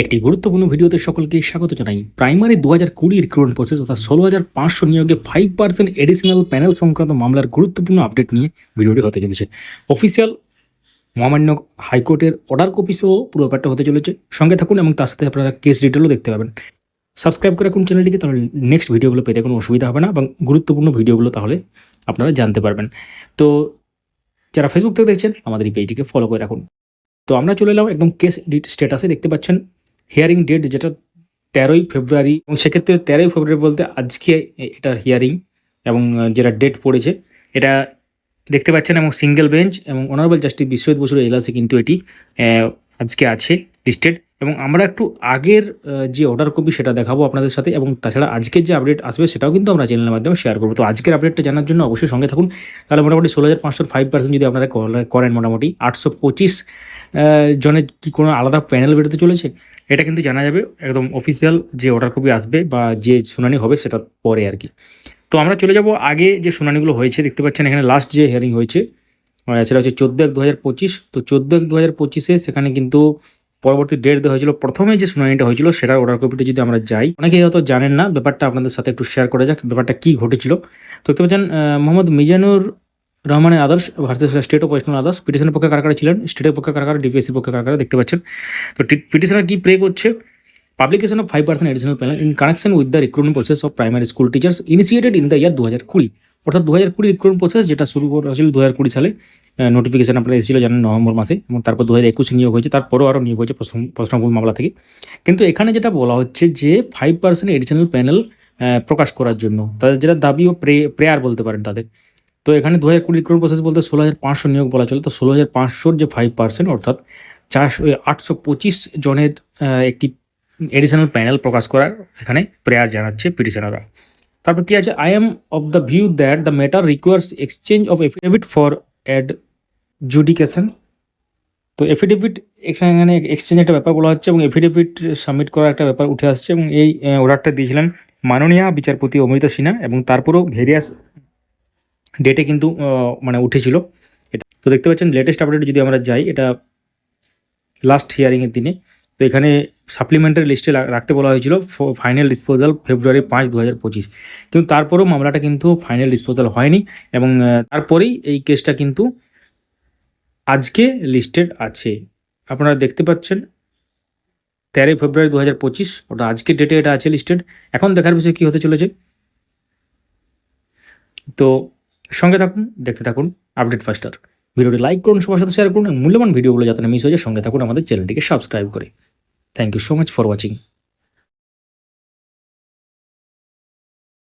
একটি গুরুত্বপূর্ণ ভিডিওতে সকলকে স্বাগত জানাই। প্রাইমারি দু হাজার কুড়ি রিক্রুটমেন্ট প্রসেস অর্থাৎ ষোলো হাজার পাঁচশো নিয়োগে ফাইভ পার্সেন্ট এডিশনাল প্যানেল সংক্রান্ত মামলার গুরুত্বপূর্ণ আপডেট নিয়ে ভিডিওটি হতে চলেছে। অফিসিয়াল মহামান্য হাইকোর্টের অর্ডার কপি সহ পুরো ব্যাপারটা হতে চলেছে। সঙ্গে থাকুন এবং তার সাথে আপনারা কেস ডিটেলও দেখতে পাবেন। সাবস্ক্রাইব করে রাখুন চ্যানেলটিকে তাহলে নেক্সট ভিডিওগুলো পেতে কোনো অসুবিধা হবে না এবং গুরুত্বপূর্ণ ভিডিওগুলো তাহলে আপনারা জানতে পারবেন। তো যারা ফেসবুক থেকে দেখছেন, আমাদের এই পেজটিকে ফলো করে রাখুন। তো আমরা চলে এলাম একদম কেস স্ট্যাটাসে দেখতে পাচ্ছেন। হিয়ারিং ডেট যেটা তেরোই ফেব্রুয়ারি এবং সেক্ষেত্রে তেরোই ফেব্রুয়ারি বলতে আজকে এটার হিয়ারিং এবং যেটা ডেট পড়েছে, এটা দেখতে পাচ্ছেন এবং সিঙ্গেল বেঞ্চ এবং অনারেবল জাস্টিস বিশ্বজিৎ বসুর এজলাসে কিন্তু এটি আজকে আছে লিস্টেড এবং আমরা একটু আগের যে অর্ডার কপি সেটা দেখাবো আপনাদের সাথে এবং তাছাড়া আজকের যে আপডেট আসবে সেটাও কিন্তু আমরা চ্যানেলের মাধ্যমে শেয়ার করব। তো আজকের আপডেটটা জানার জন্য অবশ্যই সঙ্গে থাকুন। তাহলে মোটামুটি ষোলো হাজার পাঁচশো ফাইভ পার্সেন্ট যদি আপনারা করেন মোটামুটি আটশো পঁচিশ জনের কি কোনো আলাদা প্যানেল বেরোতে চলেছে? এটা কিন্তু জানা যাবে একদম অফিসিয়াল যে অর্ডার কপি আসবে বা যে শুনানি হবে সেটা পরে আর কি। তো আমরা চলে যাব আগে যে শুনানিগুলো হয়েছে, দেখতে পাচ্ছেন এখানে লাস্ট যে হিয়ারিং হয়েছে সেটা হচ্ছে চোদ্দ এক দু হাজার পঁচিশ। তো চোদ্দ এক দু হাজার পঁচিশে সেখানে কিন্তু পরবর্তী ডেট দেওয়া হয়েছিল, প্রথমে যে শুনানিটা হয়েছিল সেটার অর্ডার কপিটা যদি আমরা যাই অনেকে হয়তো জানেন না, ব্যাপারটা আপনাদের সাথে একটু শেয়ার করা যাক, ব্যাপারটা কী ঘটেছিল। তো দেখতে পাচ্ছেন মোহাম্মদ মিজানুর রহমানের others versus state of western others পিটিশনের পক্ষে কারা কারা ছিলেন? স্টেটের পক্ষে কারা কারা, ডিপিএসসির পক্ষে কারা কারা, দেখতে পাচ্ছেন। তো পিটিশনার কি প্রে করছে? Publication of five percent additional panel in connection with the recruitment process of primary school teachers initiated in the year দু হাজার কুড়ি অর্থাৎ দু হাজার কুড়ি রিক্রুটমেন্ট প্রসেস যেটা শুরু করা হয়েছিল দু হাজার কুড়ি সালে নোটিফিকেশন আপনারা এসেছিল জানেন নভেম্বর মাসে, এবং তারপর দু হাজার একুশে নিয়োগ হয়েছে, তারপরও আরও নিয়োগ হয়েছে প্রশ্ন প্রশ্নমূল মামলা থেকে। কিন্তু এখানে যেটা বলা হচ্ছে যে ফাইভ পার্সেন্ট এডিশনাল প্যানেল প্রকাশ করার জন্য, তাদের যেটা দাবি ও প্রে প্রেয়ার বলতে পারেন তাদের। তো এখানে দু হাজার কুড়ি রিক্রুটমেন্ট প্রসেস বলতে ষোলো হাজার পাঁচশো নিয়োগ বলা চলে। তো ষোলো হাজার পাঁচশোর যে ফাইভ পার্সেন্ট অর্থাৎ চারশো আটশো পঁচিশ জনের একটি এডিশনাল প্যানেল প্রকাশ করার এখানে প্রেয়ার জানাচ্ছে পিটিশনাররা। তারপর কি আছে? I am of the view that the matter requires exchange of affidavit for adjudication তো এফিডেভিট এখানে এক্সচেঞ্জ একটা ব্যাপার বলা হচ্ছে এবং এফিডেভিট সাবমিট করার একটা ব্যাপার উঠে আসছে এবং এই অর্ডারটা দিয়েছিলেন মাননীয় বিচারপতি অমৃতা সিনহা এবং তারপরেও ভেরিয়াস ডেটে কিন্তু মানে উঠেছিল। এটা তো দেখতে পাচ্ছেন লেটেস্ট আপডেট যদি আমরা যাই, এটা লাস্ট হিয়ারিংয়ের দিনে। তো এখানে সাপ্লিমেন্টারি লিস্টে রাখতে বলা হয়েছিল ফাইনাল ডিসপোজাল ফেব্রুয়ারি পাঁচ দু হাজার পঁচিশ। কিন্তু তারপরেও মামলাটা কিন্তু ফাইনাল ডিসপোজাল হয়নি এবং তারপরেই এই কেসটা কিন্তু আজকে লিস্টেড আছে। আপনারা দেখতে পাচ্ছেন, তেরোই ফেব্রুয়ারি দু হাজার পঁচিশ, ওটা আজকের ডেটে এটা আছে লিস্টেড এখন দেখার বিষয় কী হতে চলেছে? তো সঙ্গে থাকুন, দেখতে থাকুন আপডেট ফাস্টার ভিডিওটি লাইক করুন, সবার সাথে শেয়ার করুন মূল্যবান ভিডিওগুলো যাতে মিস হয়ে যায়, সঙ্গে থাকুন আমাদের চ্যানেলটিকে সাবস্ক্রাইব করে। Thank you so much for watching